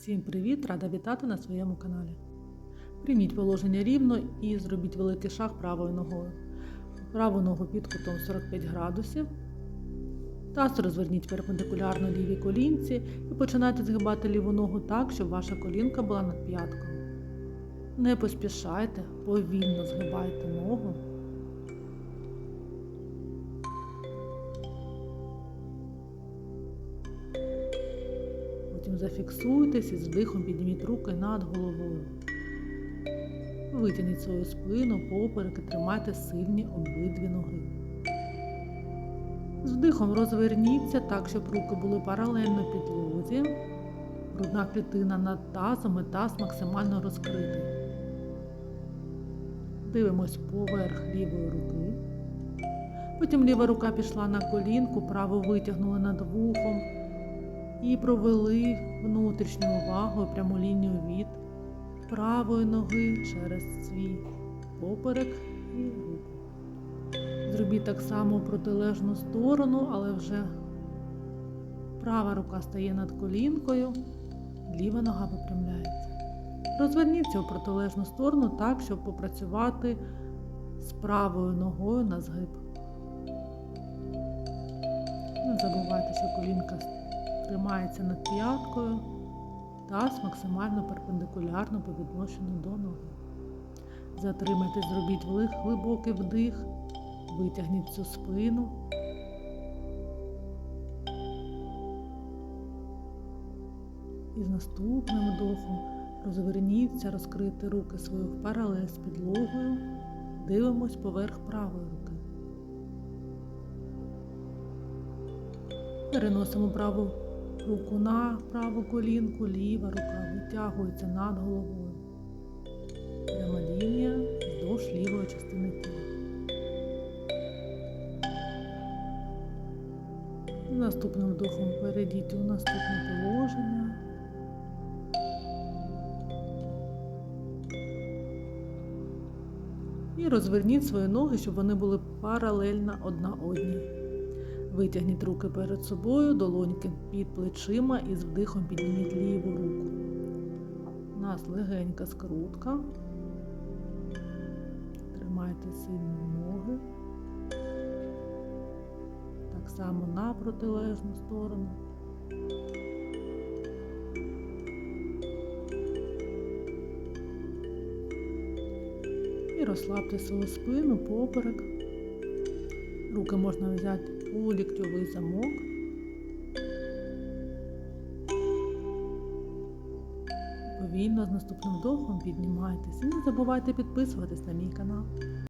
Всім привіт! Рада вітати на своєму каналі. Прийміть положення рівно і зробіть великий шаг правою ногою. Праву ногу під кутом 45 градусів. Таз розверніть перпендикулярно лівій колінці і починайте згибати ліву ногу так, щоб ваша колінка була над п'яткою. Не поспішайте, повільно згибайте ногу. Потім зафіксуйтесь і з вдихом підніміть руки над головою. Витягніть свою спину, поперек і тримайте сильні обидві ноги. З вдихом розверніться так, щоб руки були паралельно підлозі. Грудна клітина над тазом і таз максимально розкритий. Дивимось поверх лівої руки. Потім ліва рука пішла на колінку, праву витягнули над вухом і провели внутрішню увагу пряму лінію від правої ноги через свій поперек і руку. Зробіть так само протилежну сторону, але вже права рука стає над колінкою, ліва нога випрямляється. Розверніться у протилежну сторону так, щоб попрацювати з правою ногою на згиб. Не забувайте, що колінка тримається над п'яткою, таз максимально перпендикулярно по відношенню до ноги. Затримайте, зробіть велик, глибокий вдих, витягніть цю спину. І з наступним вдохом розверніться, розкрити руки свої в паралель з підлогою. Дивимось поверх правої руки. Переносимо праву руку на праву колінку, ліва рука витягується над головою. Пряма лінія вздовж лівої частини тіла. Наступним вдохом перейдіть у наступне положення. І розверніть свої ноги, щоб вони були паралельно одна одній. Витягніть руки перед собою, долоньки під плечима і з вдихом підніміть ліву руку. У нас легенька скрутка. Тримайте сильні ноги. Так само на протилежну сторону. І розслабте свою спину, поперек. Руки можна взяти у ліктьовий замок. Повільно з наступним вдохом піднімайтесь і не забувайте підписуватись на мій канал.